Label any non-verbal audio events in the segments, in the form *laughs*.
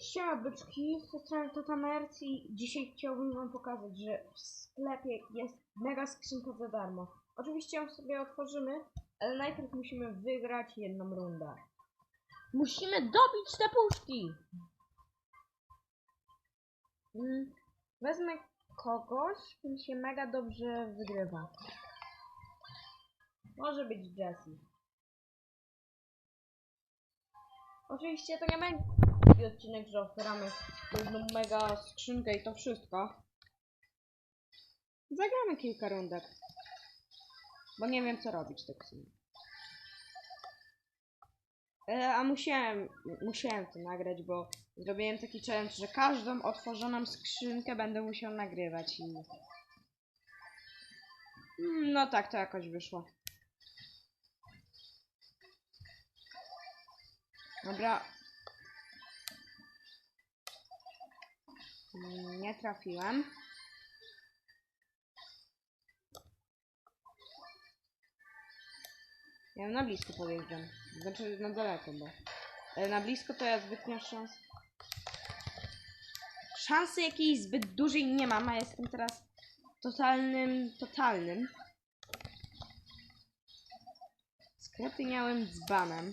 Siema byczki, z tej strony Tata Mercy i dzisiaj chciałbym wam pokazać, że w sklepie jest mega skrzynka za darmo. Oczywiście ją sobie otworzymy, ale najpierw musimy wygrać jedną rundę. Musimy dobić te puszki! Mm, Wezmę kogoś, kim się mega dobrze wygrywa. Może być Jessie. Oczywiście to nie będzie odcinek, że otwieramy jedną mega skrzynkę i to wszystko. Zagramy kilka rundek. Bo nie wiem co robić tak sobie. E, a musiałem, musiałem to nagrać, bo zrobiłem taki challenge, że każdą otworzoną skrzynkę będę musiał nagrywać i... Mm, No tak, to jakoś wyszło. Dobra. Nie trafiłem. Ja na blisko podjeżdżam. Znaczy na daleko, bo. Ale na blisko to ja zbytnio szans. Szansy jakiejś zbyt dużej nie mam, a jestem teraz totalnym, totalnym. Sklepy miałem dzbanem.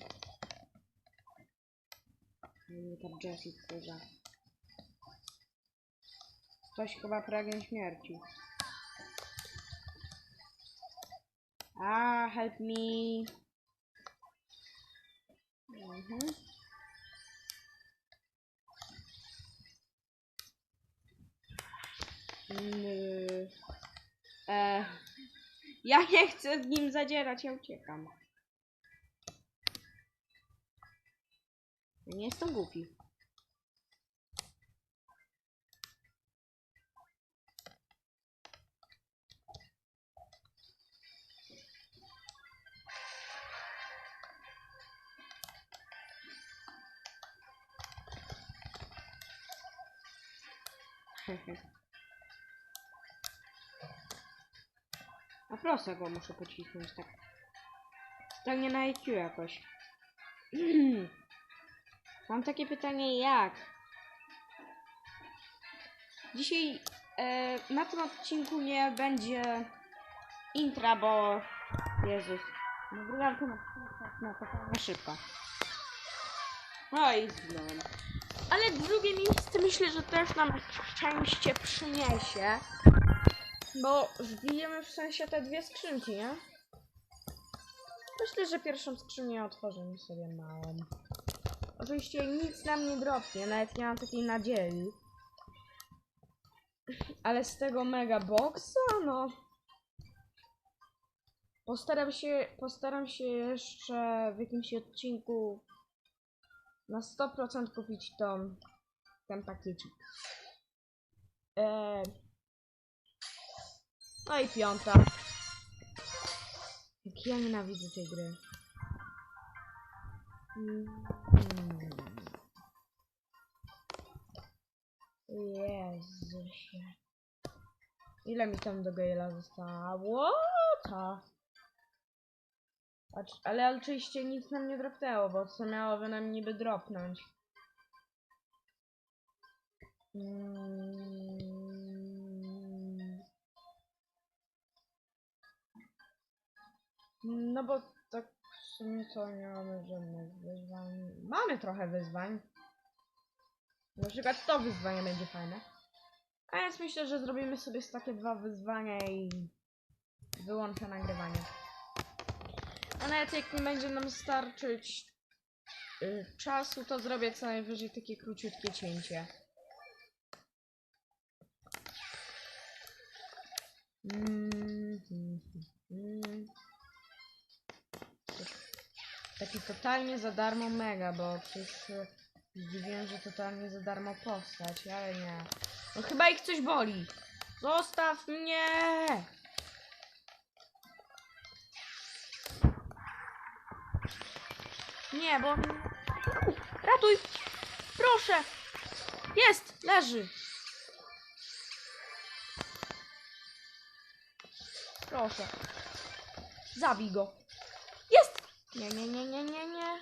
Nie tam Jessie wkurza. Ktoś chyba pragnie śmierci. A, help me. Mhm. Ny. E, ja nie chcę z nim zadzierać, ja uciekam. Nie jestem głupi. A proszę go muszę pocisnąć tak. Tak nie na IQ jakoś. Mam takie pytanie jak? Dzisiaj e, na tym odcinku nie będzie intra, bo Jezus. Nagrywam ten odcinek na totalnie szybko. No i zginąłem. Ale drugie miejsce myślę, że też nam szczęście przyniesie. Bo wbijemy w sensie te dwie skrzynki, nie? Myślę, że pierwszą skrzynię otworzymy sobie małą. Oczywiście nic nam nie dropnie, nawet nie mam takiej nadziei. Ale z tego mega boxa, no. Postaram się, postaram się jeszcze w jakimś odcinku na 100% kupić tą, ten pakiecik. Eee, no i piąta. Jak ja nienawidzę tej gry. Mm. Jezusie. Ile mi tam do Gale'a zostało? To. Ale oczywiście nic nam nie dropnęło, bo co miałoby nam niby dropnąć? Mm. No bo tak w sumie to nie mamy żadnych wyzwań. Mamy trochę wyzwań. Na przykład to wyzwanie będzie fajne. A więc myślę, że zrobimy sobie takie dwa wyzwania i wyłączę nagrywanie. A nawet jak nie będzie nam starczyć y, czasu, to zrobię co najwyżej takie króciutkie cięcie. Taki totalnie za darmo mega, bo przecież y, zdziwiłem, że totalnie za darmo postać, ale nie. No chyba ich coś boli. Zostaw mnie! Nie, bo... Ratuj! Proszę! Jest! Leży! Proszę. Zabij go. Jest! Nie, nie, nie, nie, nie, nie.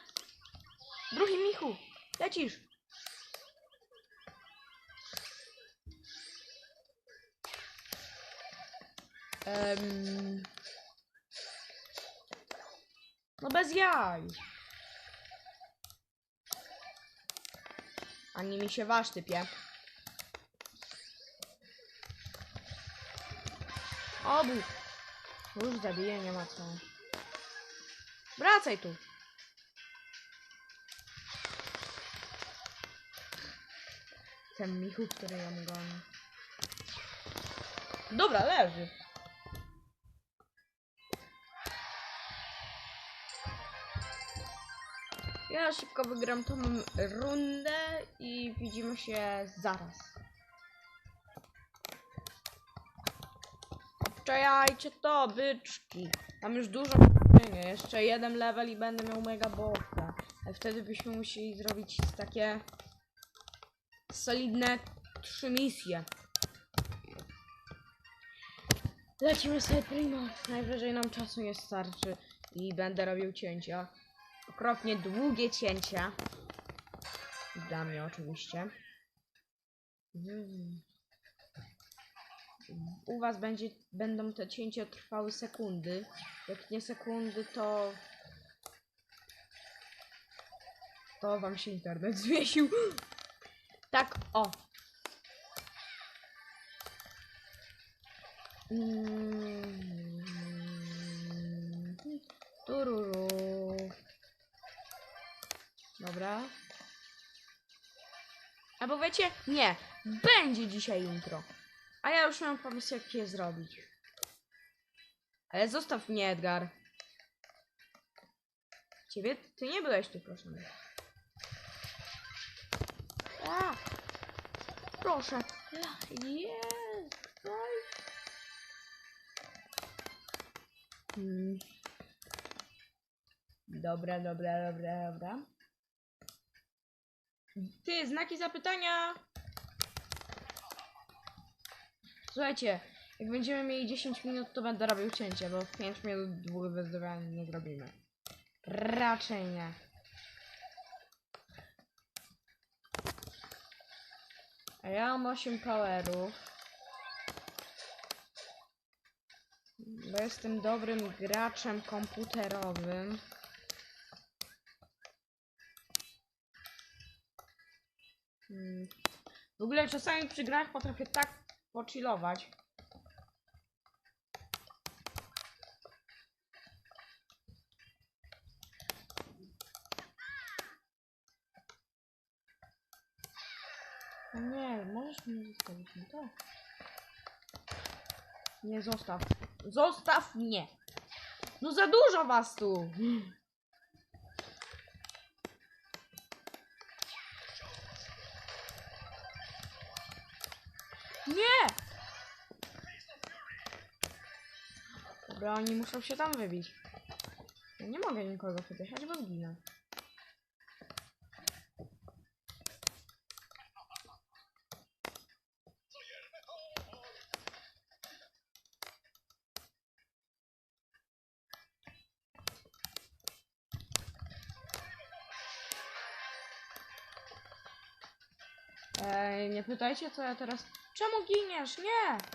Drugi Michu, lecisz. Um... No bez jaj. Ani mi się wasz typie. Obu. Już zabiję, nie ma co. Wracaj tu. Ten Michu, który ją goni. Dobra, leży. Ja szybko wygram tą rundę i widzimy się zaraz. Obczajajcie to, byczki. Mam już dużo nie, jeszcze jeden level i będę miał mega bossa. Ale wtedy byśmy musieli zrobić takie solidne trzy misje. Lecimy sobie primo. Najwyżej nam czasu nie starczy i będę robił cięcia. Okropnie długie cięcia. Dla mnie oczywiście. U was będzie, będą te cięcia trwały sekundy. Jak nie sekundy, to... To wam się internet *laughs* zwiesił. Tak, o. Mm. Wiecie, nie, będzie dzisiaj intro. A ja już mam pomysł, jak je zrobić. Ale zostaw mnie, Edgar. Ciebie? Ty nie byłeś tu, proszę. A! Proszę. Jest! Hmm. Dobra, dobra, dobra, dobra. Ty, znaki zapytania! Słuchajcie, jak będziemy mieli 10 minut, to będę robił cięcie, bo w 5 minut dwóch wyzwań nie zrobimy. Raczej nie. A ja mam 8 powerów. Bo jestem dobrym graczem komputerowym. Hmm. W ogóle czasami przy grach potrafię tak pochillować. No nie, możesz mnie zostawić to? Nie, zostaw. Zostaw mnie! No za dużo was tu! Dobra, oni muszą się tam wybić. Ja nie mogę nikogo wydychać, bo zginę. Ej, nie pytajcie co ja teraz... Czemu giniesz? Nie!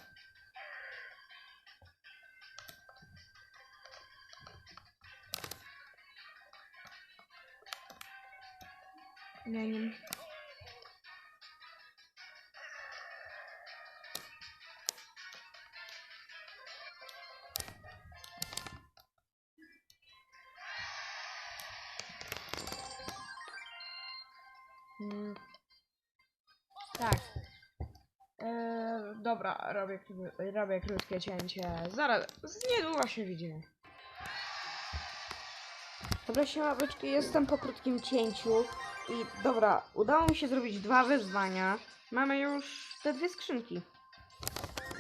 Mm. Tak. Eee, dobra, robię, robię krótkie cięcie. Zaraz, niedługo się widzimy. Dobra, siema jestem po krótkim cięciu i dobra, udało mi się zrobić dwa wyzwania. Mamy już te dwie skrzynki.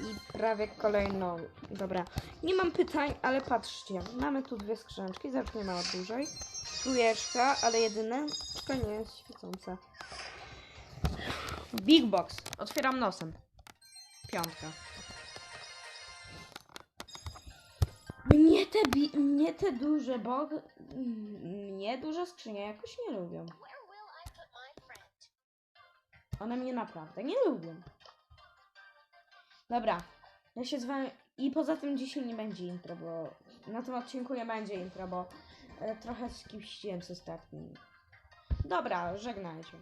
I prawie kolejną. Dobra, nie mam pytań, ale patrzcie, mamy tu dwie skrzyneczki, zaczniemy od dużej. Trójeczka, ale jedyne, to nie jest świecące. Big Box. Otwieram nosem. Piątka. Mnie te, bi- mnie te duże, bo mnie duże skrzynie jakoś nie lubią. One mnie naprawdę nie lubią. Dobra. Ja się z wami... I poza tym dzisiaj nie będzie intro, bo... Na tym odcinku nie będzie intro, bo e, trochę skipściłem z ostatnim. Dobra, żegnajcie.